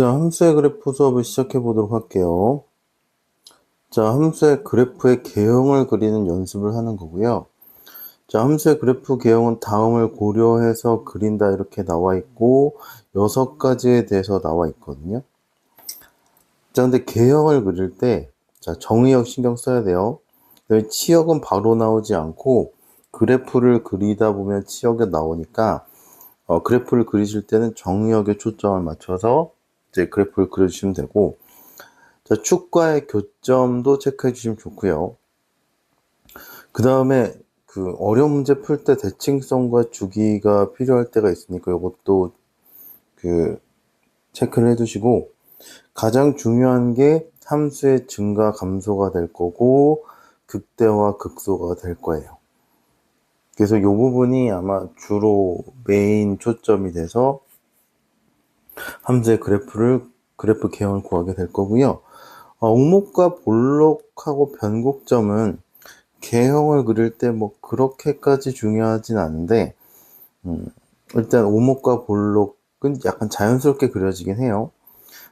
자, 함수의 그래프 수업을 시작해 보도록 할게요. 자, 함수의 그래프의 개형을 그리는 연습을 하는 거고요. 자, 함수의 그래프 개형은 다음을 고려해서 그린다 이렇게 나와 있고 여섯 가지에 대해서 나와 있거든요. 자, 근데 개형을 그릴 때 자, 정의역 신경 써야 돼요. 치역은 바로 나오지 않고 그래프를 그리다 보면 치역이 나오니까 어, 그래프를 그리실 때는 정의역에 초점을 맞춰서 이제 그래프를 그려주시면 되고 자, 축과의 교점도 체크해 주시면 좋고요. 그 다음에 그 어려운 문제 풀 때 대칭성과 주기가 필요할 때가 있으니까 이것도 그 체크를 해 두시고 가장 중요한 게 함수의 증가 감소가 될 거고 극대화 극소가 될 거예요. 그래서 이 부분이 아마 주로 메인 초점이 돼서 함수의 그래프를 그래프 개형을 구하게 될 거고요. 어, 옥목과 볼록하고 변곡점은 개형을 그릴 때 뭐 그렇게까지 중요하진 않은데 음, 일단 오목과 볼록은 약간 자연스럽게 그려지긴 해요.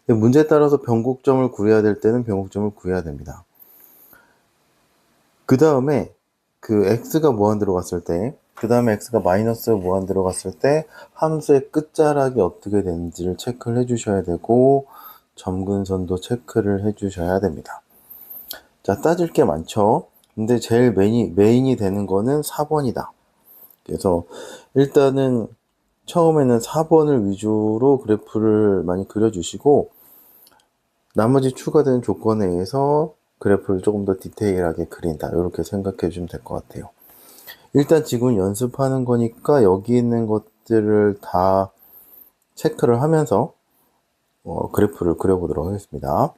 문제에 따라서 변곡점을 구해야 될 때는 변곡점을 구해야 됩니다. 그 다음에 그 x가 무한 들어갔을 때, 그 다음에 x가 마이너스 무한 들어갔을 때 함수의 끝자락이 어떻게 되는지를 체크를 해주셔야 되고 점근선도 체크를 해주셔야 됩니다. 자, 따질 게 많죠. 근데 제일 메인이, 메인이 되는 거는 4번이다. 그래서 일단은 처음에는 4번을 위주로 그래프를 많이 그려주시고 나머지 추가되는 조건에 의해서 그래프를 조금 더 디테일하게 그린다. 이렇게 생각해 주시면 될 것 같아요. 일단 지금 연습하는 거니까 여기 있는 것들을 다 체크를 하면서 어, 그래프를 그려보도록 하겠습니다.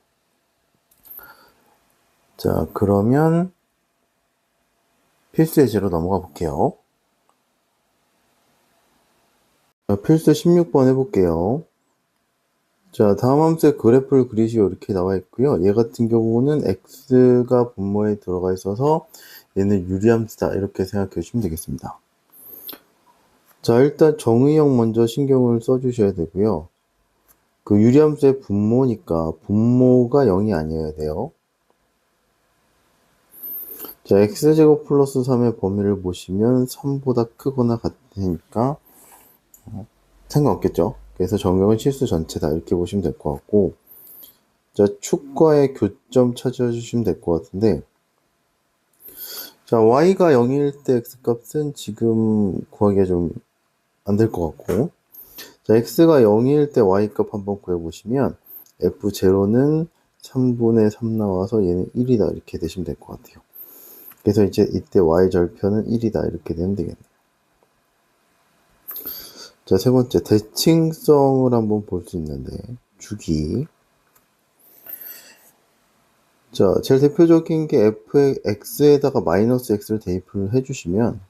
자, 그러면 필수 예제로 넘어가 볼게요. 자, 필수 16번 해볼게요. 자, 다음 함수의 그래프를 그리시오 이렇게 나와 있고요. 얘 같은 경우는 x가 분모에 들어가 있어서 얘는 유리함수다 이렇게 생각해 주시면 되겠습니다. 자, 일단 정의형 먼저 신경을 써 주셔야 되고요. 그 유리함수의 분모니까 분모가 0이 아니어야 돼요. 자, x제곱 플러스 3의 범위를 보시면 3보다 크거나 같으니까 어, 상관없겠죠. 그래서 정경은 실수 전체다 이렇게 보시면 될 것 같고 자 축과의 교점 찾아주시면 될 것 같은데 자 y가 0일 때 x값은 지금 구하기가 좀 안 될 것 같고 자 x가 0일 때 y값 한번 구해보시면 f0는 3분의 3 나와서 얘는 1이다 이렇게 되시면 될 것 같아요 그래서 이제 이때 y 절편은 1이다 이렇게 되면 되겠네요 자, 세 번째, 대칭성을 한번 볼 수 있는데, 주기. 자, 제일 대표적인 게 f의 x에다가 마이너스 x를 대입을 해주시면,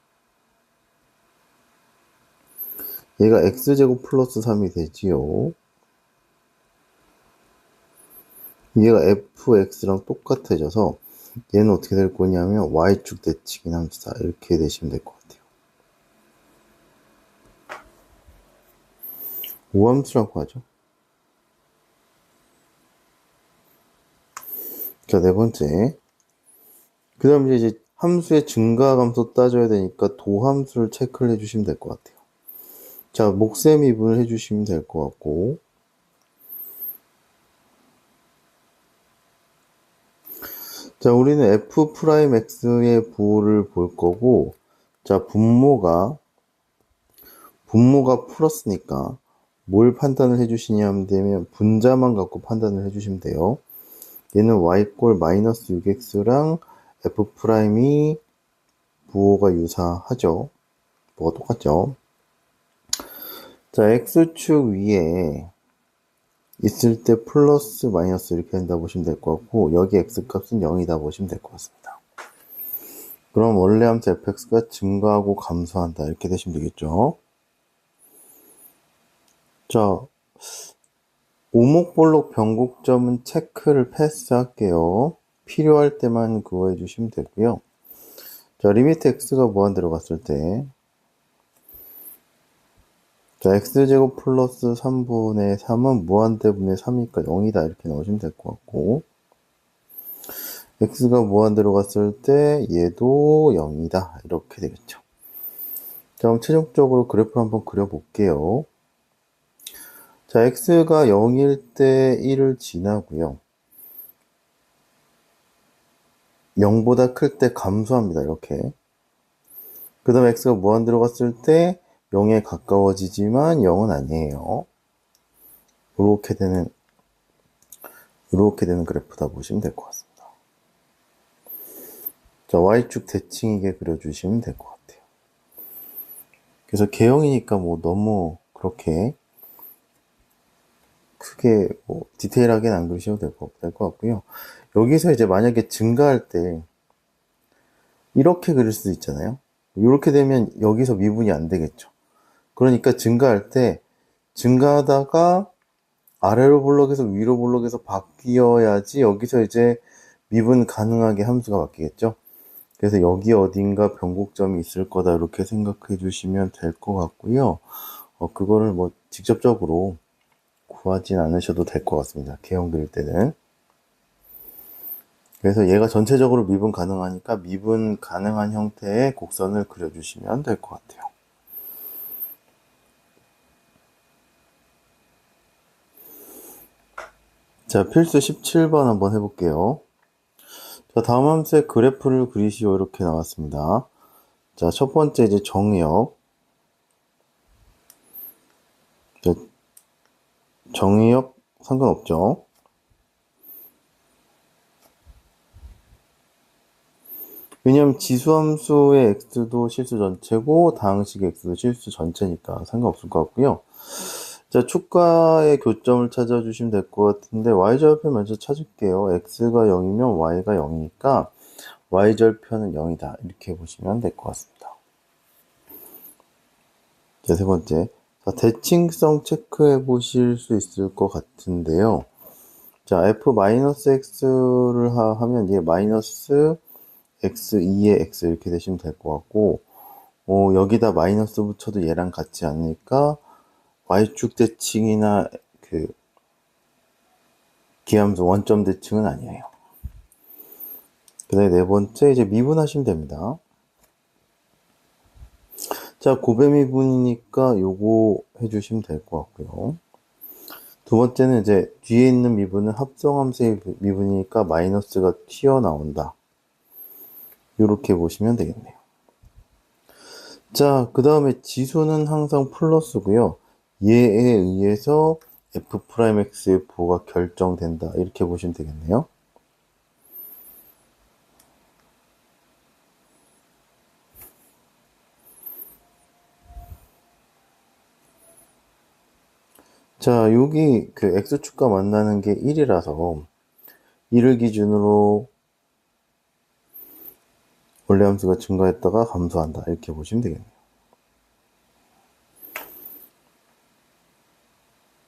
얘가 x제곱 플러스 3이 되지요. 얘가 fx랑 똑같아져서, 얘는 어떻게 될 거냐면, y축 대칭인 함수다. 이렇게 되시면 될 것 같아요. 오함수라고 하죠. 자, 네 번째. 그 다음에 이제 함수의 증가 감소 따져야 되니까 도함수를 체크를 해주시면 될 것 같아요. 자, 목셈 미분을 해주시면 될 것 같고. 자, 우리는 f'x의 부호를 볼 거고, 자, 분모가, 분모가 플러스니까, 뭘 판단을 해주시냐 하면 분자만 갖고 판단을 해주시면 돼요. 얘는 y꼴 마이너스 6x랑 f'이 부호가 유사하죠. 뭐가 똑같죠. 자, x축 위에 있을 때 플러스 마이너스 이렇게 한다 보시면 될 것 같고 여기 x값은 0이다 보시면 될 것 같습니다. 그럼 원래 함수 fx가 증가하고 감소한다 이렇게 되시면 되겠죠. 자, 오목볼록 변곡점은 체크를 패스할게요. 필요할 때만 구해 주시면 되고요. 자, 리미트 x가 무한 들어갔을 때 자, x제곱 플러스 3분의 3은 무한대분의 3이니까 0이다. 이렇게 넣으시면 될 것 같고, x가 무한대로 갔을 때 얘도 0이다. 이렇게 되겠죠. 자, 그럼 최종적으로 그래프를 한번 그려볼게요. 자, x가 0일 때 1을 지나고요. 0보다 클 때 감소합니다. 이렇게. 그 다음에 x가 무한대로 갔을 때 0에 가까워지지만 0은 아니에요. 이렇게 되는 이렇게 되는 그래프다 보시면 될 것 같습니다. 자, y축 대칭이게 그려주시면 될 것 같아요. 그래서 개형이니까 뭐 너무 그렇게 크게 뭐 디테일하게는 안 그리셔도 될 것, 될 것 같고요. 여기서 이제 만약에 증가할 때 이렇게 그릴 수도 있잖아요. 이렇게 되면 여기서 미분이 안 되겠죠. 그러니까 증가할 때 증가하다가 아래로 블록에서 위로 블록에서 바뀌어야지 여기서 이제 미분 가능하게 함수가 바뀌겠죠. 그래서 여기 어딘가 변곡점이 있을 거다 이렇게 생각해 주시면 될 것 같고요. 어, 그거를 뭐 직접적으로 구하진 않으셔도 될 것 같습니다. 개형 그릴 때는. 그래서 얘가 전체적으로 미분 가능하니까 미분 가능한 형태의 곡선을 그려주시면 될 것 같아요. 자, 필수 17번 한번 해볼게요. 자, 다음 함수의 그래프를 그리시오. 이렇게 나왔습니다. 자, 첫 번째 이제 정의역. 정의역 상관없죠. 왜냐면 지수함수의 x도 실수 전체고 다항식의 x도 실수 전체니까 상관없을 것 같고요. 자, 축가의 교점을 찾아주시면 될 것 같은데 y절편 먼저 찾을게요. x가 0이면 y가 0이니까 y절편은 0이다. 이렇게 보시면 될 것 같습니다. 자, 세 번째. 자, 대칭성 체크해 보실 수 있을 것 같은데요. 자, f-x를 하면 얘 마이너스 x2의 x 이렇게 되시면 될 것 같고 어, 여기다 마이너스 붙여도 얘랑 같지 않으니까 y축 대칭이나 그 기함수 원점 대칭은 아니에요. 그 다음에 네 번째 이제 미분하시면 됩니다. 자, 고배 미 분이니까 요거 해주시면 될 것 같고요. 두 번째는 이제 뒤에 있는 미분은 합성함수의 미분이니까 마이너스가 튀어나온다. 이렇게 보시면 되겠네요. 자, 그 다음에 지수는 항상 플러스고요. 얘에 의해서 f'x의 부호가 결정된다. 이렇게 보시면 되겠네요. 자, 여기 그 x축과 만나는 게 1이라서 1을 기준으로 원래 함수가 증가했다가 감소한다. 이렇게 보시면 되겠네요.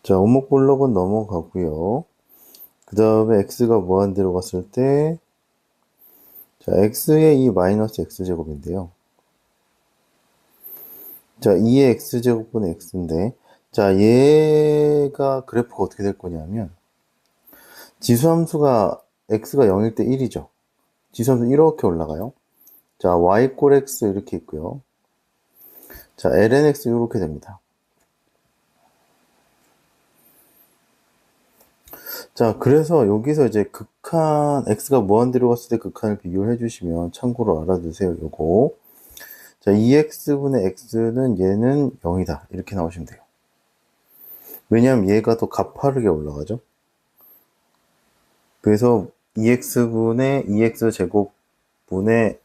자, 오목 블록은 넘어가고요. 그 다음에 x가 무한대로 갔을 때 자, x의 이 마이너스 x제곱인데요. 자, 2의 x제곱분의 x인데 자, 얘가 그래프가 어떻게 될 거냐면 지수함수가 x가 0일 때 1이죠. 지수함수 이렇게 올라가요. 자, y 꼴 x 이렇게 있고요. 자, lnx 이렇게 됩니다. 자, 그래서 여기서 이제 극한, x가 무한대로 갔을 때 극한을 비교를 해주시면 참고로 알아두세요, 요거. 자, 2x분의 x는 얘는 0이다. 이렇게 나오시면 돼요. 왜냐하면 얘가 더 가파르게 올라가죠. 그래서 2x분의 2x 제곱분의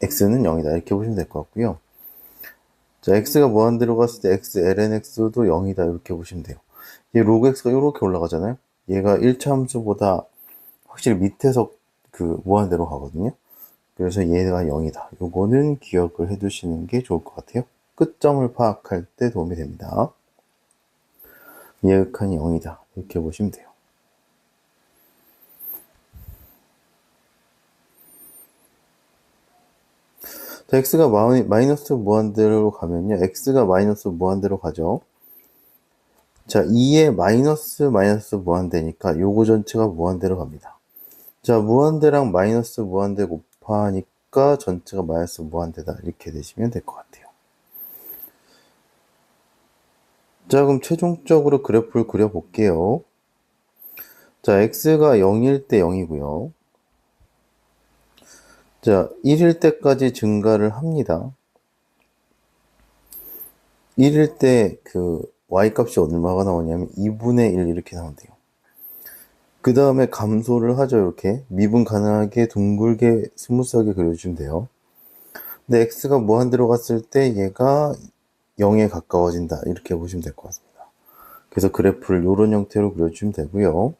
x는 0이다. 이렇게 보시면 될 것 같고요. 자, x가 무한대로 갔을 때 x, ln x도 0이다. 이렇게 보시면 돼요. 얘 로그 x가 이렇게 올라가잖아요. 얘가 1차 함수보다 확실히 밑에서 그 무한대로 가거든요. 그래서 얘가 0이다. 요거는 기억을 해 두시는 게 좋을 것 같아요. 끝점을 파악할 때 도움이 됩니다. 예극한이 0이다. 이렇게 보시면 돼요. 자, x가 마이- 마이너스 무한대로 가면요. x가 마이너스 무한대로 가죠. 자, 2에 마이너스 마이너스 무한대니까 요거 전체가 무한대로 갑니다. 자, 무한대랑 마이너스 무한대 곱하니까 전체가 마이너스 무한대다. 이렇게 되시면 될 것 같아요. 자, 그럼 최종적으로 그래프를 그려볼게요. 자, x가 0일 때 0이고요. 자, 1일 때까지 증가를 합니다. 1일 때 그 y값이 얼마가 나오냐면 2분의 1 이렇게 나온대요. 그 다음에 감소를 하죠. 이렇게 미분 가능하게 둥글게 스무스하게 그려주시면 돼요. 근데 x가 무한대로 갔을 때 얘가 0에 가까워진다. 이렇게 보시면 될 것 같습니다. 그래서 그래프를 이런 형태로 그려주시면 되고요.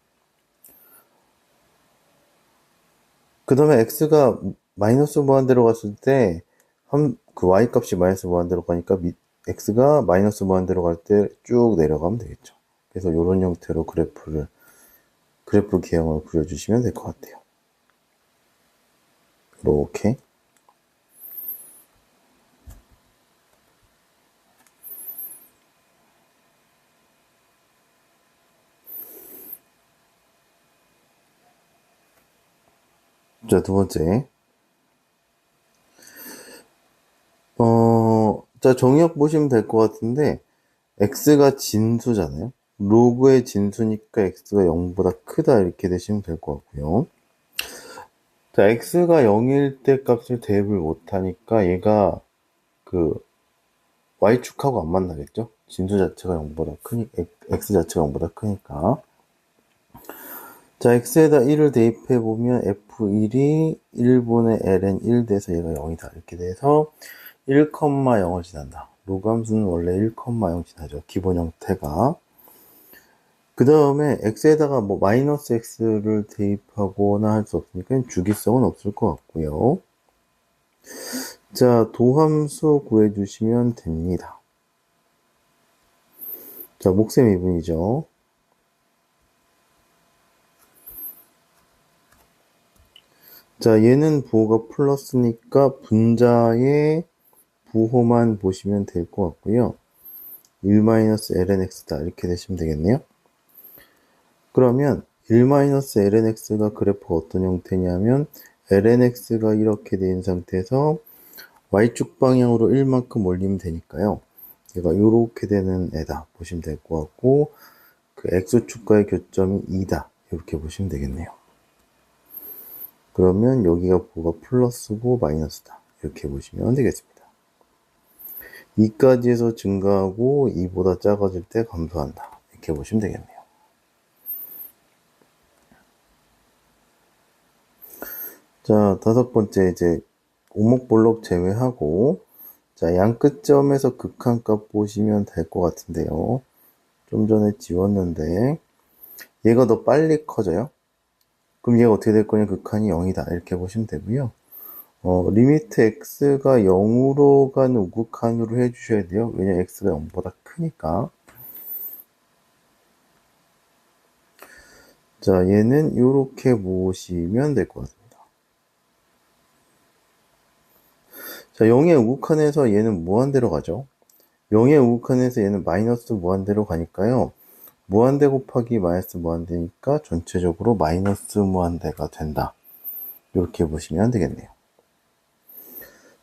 그 다음에 x가 마이너스 무한대로 갔을 때, 한, 그 y값이 마이너스 무한대로 가니까 미, x가 마이너스 무한대로 갈 때 쭉 내려가면 되겠죠. 그래서 이런 형태로 그래프를, 그래프 개형을 그려주시면 될 것 같아요. 이렇게. 자, 두 번째. 어, 자, 정의역 보시면 될 것 같은데, x가 진수잖아요. 로그의 진수니까 x가 0보다 크다 이렇게 되시면 될 것 같고요. 자, x가 0일 때 값을 대입을 못하니까 얘가 그 y축하고 안 만나겠죠? 진수 자체가 0보다 크니, x 자체가 0보다 크니까. 자, x에다 1을 대입해 보면 f1이 1분의 ln 1 돼서 얘가 0이다. 이렇게 돼서 1,0을 지난다. 로감수는 원래 1,0 지나죠. 기본 형태가. 그 다음에 x에다가 뭐 마이너스 x를 대입하거나 할 수 없으니까 주기성은 없을 것 같고요. 자, 도함수 구해주시면 됩니다. 자, 목셈 미분이죠. 자, 얘는 부호가 플러스니까 분자의 부호만 보시면 될 것 같고요. 1-lnx다. 이렇게 되시면 되겠네요. 그러면 1-lnx가 그래프 어떤 형태냐면 lnx가 이렇게 된 상태에서 y축 방향으로 1만큼 올리면 되니까요. 얘가 이렇게 되는 애다 보시면 될 것 같고 그 x축과의 교점이 2다 이렇게 보시면 되겠네요. 그러면 여기가 부가 플러스고 마이너스다 이렇게 보시면 되겠습니다. 2까지에서 증가하고 2보다 작아질 때 감소한다 이렇게 보시면 되겠네요. 자 다섯 번째 이제 오목볼록 제외하고 자, 양 끝점에서 극한값 보시면 될 것 같은데요. 좀 전에 지웠는데, 얘가 더 빨리 커져요. 그럼 얘가 어떻게 될 거냐? 극한이 0이다. 이렇게 보시면 되고요. 어, 리미트 x가 0으로 가는 우극한으로 해주셔야 돼요. 왜냐 x가 0보다 크니까. 자, 얘는 이렇게 보시면 될 것 같습니다. 자, 0의 우극한에서 얘는 무한대로 가죠. 0의 우극한에서 얘는 마이너스 무한대로 가니까요. 무한대 곱하기 마이너스 무한대니까 전체적으로 마이너스 무한대가 된다. 이렇게 보시면 되겠네요.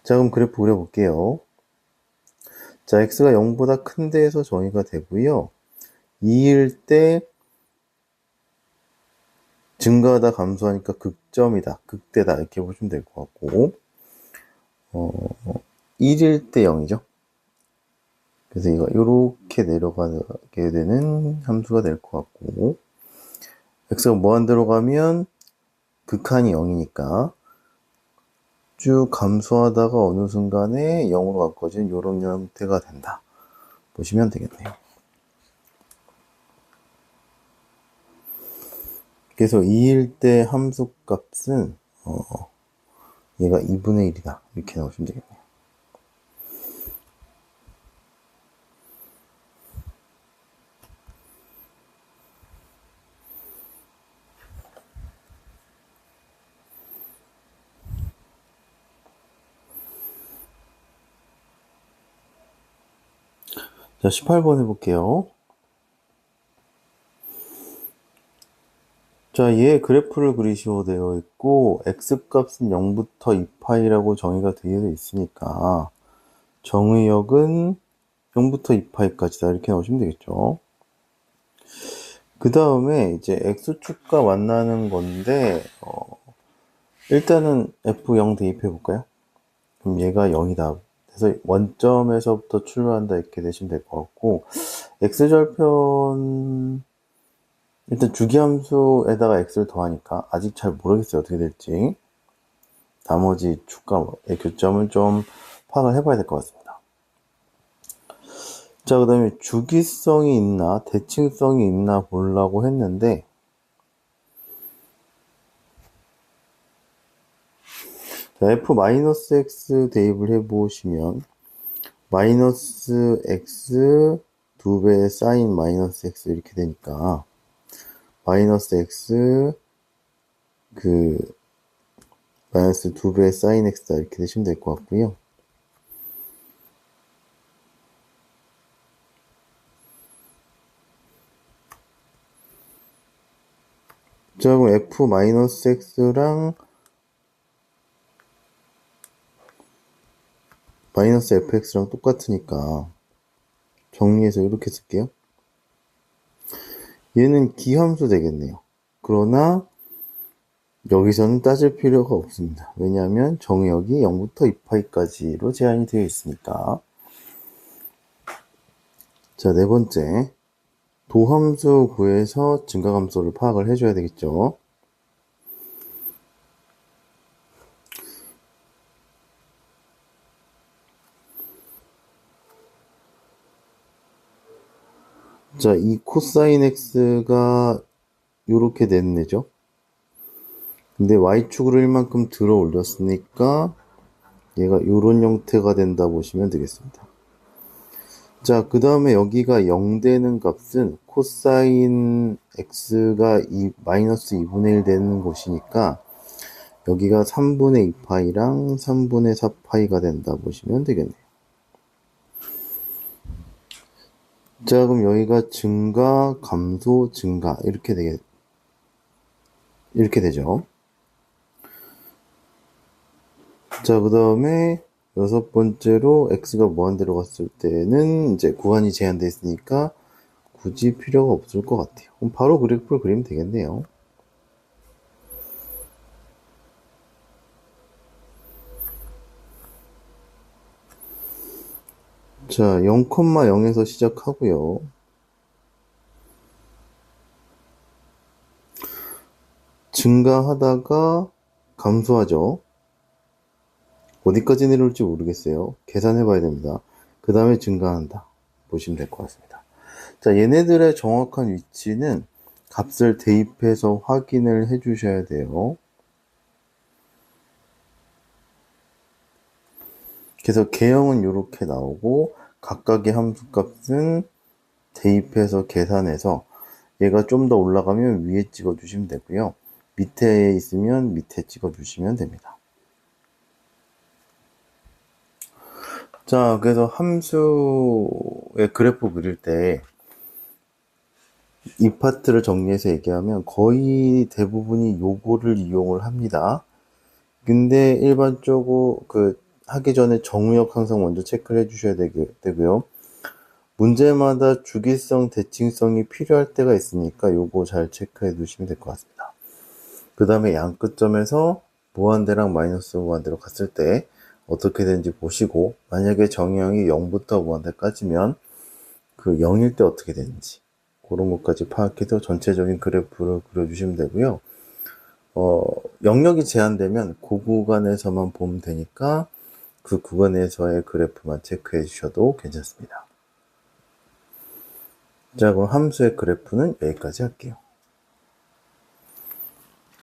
자, 그럼 그래프 그려볼게요. 자, x가 0보다 큰 데에서 정의가 되고요. 2일 때 증가하다 감소하니까 극점이다, 극대다 이렇게 보시면 될 것 같고 어, 1일 때 0이죠. 그래서 이거 이렇게 내려가게 되는 함수가 될 것 같고 x가 무한대로 가면 극한이 0이니까 쭉 감소하다가 어느 순간에 0으로 가까워지는 이런 형태가 된다. 보시면 되겠네요. 그래서 2일 때 함수 값은 어, 얘가 2분의 1이다. 이렇게 나오시면 되겠네요. 자, 18번 해볼게요. 자, 얘 그래프를 그리시오 되어 있고, x값은 0부터 2파이라고 정의가 되어 있으니까, 정의역은 0부터 2파이까지다. 이렇게 넣으시면 되겠죠. 그 다음에 이제 x축과 만나는 건데, 어, 일단은 f0 대입해 볼까요? 그럼 얘가 0이다. 그래서 원점에서부터 출발한다 이렇게 되시면 될 것 같고 x절편 일단 주기함수에다가 x를 더하니까 아직 잘 모르겠어요. 어떻게 될지. 나머지 축과의 교점을 좀 파악을 해봐야 될 것 같습니다. 자 그 다음에 주기성이 있나 대칭성이 있나 보려고 했는데 자, f-x 대입을 해보시면 마이너스 x 두 배의 사인 마이너스 x 이렇게 되니까 마이너스 x 그 마이너스 두 배의 사인 x다 이렇게 되시면 될 것 같고요. 자 그럼 f 마이너스 x랑 마이너스 fx랑 똑같으니까 정리해서 이렇게 쓸게요. 얘는 기함수 되겠네요. 그러나 여기서는 따질 필요가 없습니다. 왜냐하면 정역이 0부터 2파이까지로 제한이 되어 있으니까. 자, 네 번째. 도함수 구해서 증가감소를 파악을 해줘야 되겠죠. 자, 이 코사인 x가 이렇게 됐네죠. 근데 y축으로 1만큼 들어 올렸으니까 얘가 이런 형태가 된다 보시면 되겠습니다. 자, 그 다음에 여기가 0 되는 값은 코사인 x가 2, 마이너스 2분의 1 되는 곳이니까 여기가 3분의 2파이랑 3분의 4파이가 된다 보시면 되겠네요. 자, 그럼 여기가 증가, 감소, 증가 이렇게 되게 이렇게 되죠. 자, 그 다음에 여섯 번째로 x가 무한대로 갔을 때는 이제 구간이 제한되어 있으니까 굳이 필요가 없을 것 같아요. 그럼 바로 그래프를 그리면 되겠네요. 자, 0,0에서 시작하고요. 증가하다가 감소하죠. 어디까지 내려올지 모르겠어요. 계산해 봐야 됩니다. 그 다음에 증가한다. 보시면 될 것 같습니다. 자, 얘네들의 정확한 위치는 값을 대입해서 확인을 해 주셔야 돼요. 그래서 개형은 이렇게 나오고 각각의 함수값은 대입해서 계산해서 얘가 좀 더 올라가면 위에 찍어 주시면 되고요. 밑에 있으면 밑에 찍어 주시면 됩니다. 자, 그래서 함수의 그래프 그릴 때 이 파트를 정리해서 얘기하면 거의 대부분이 요거를 이용을 합니다. 근데 일반적으로 그 하기 전에 정우역 항상 먼저 체크를 해주셔야 되고요. 문제마다 주기성, 대칭성이 필요할 때가 있으니까 요거 잘 체크해 두시면 될 것 같습니다. 그 다음에 양 끝점에서 무한대랑 마이너스 무한대로 갔을 때 어떻게 되는지 보시고 만약에 정의형이 0부터 무한대까지면 그 0일 때 어떻게 되는지 그런 것까지 파악해서 전체적인 그래프를 그려주시면 되고요. 어, 영역이 제한되면 그 구간에서만 보면 되니까 그 구간에서의 그래프만 체크해 주셔도 괜찮습니다. 자, 그럼 함수의 그래프는 여기까지 할게요.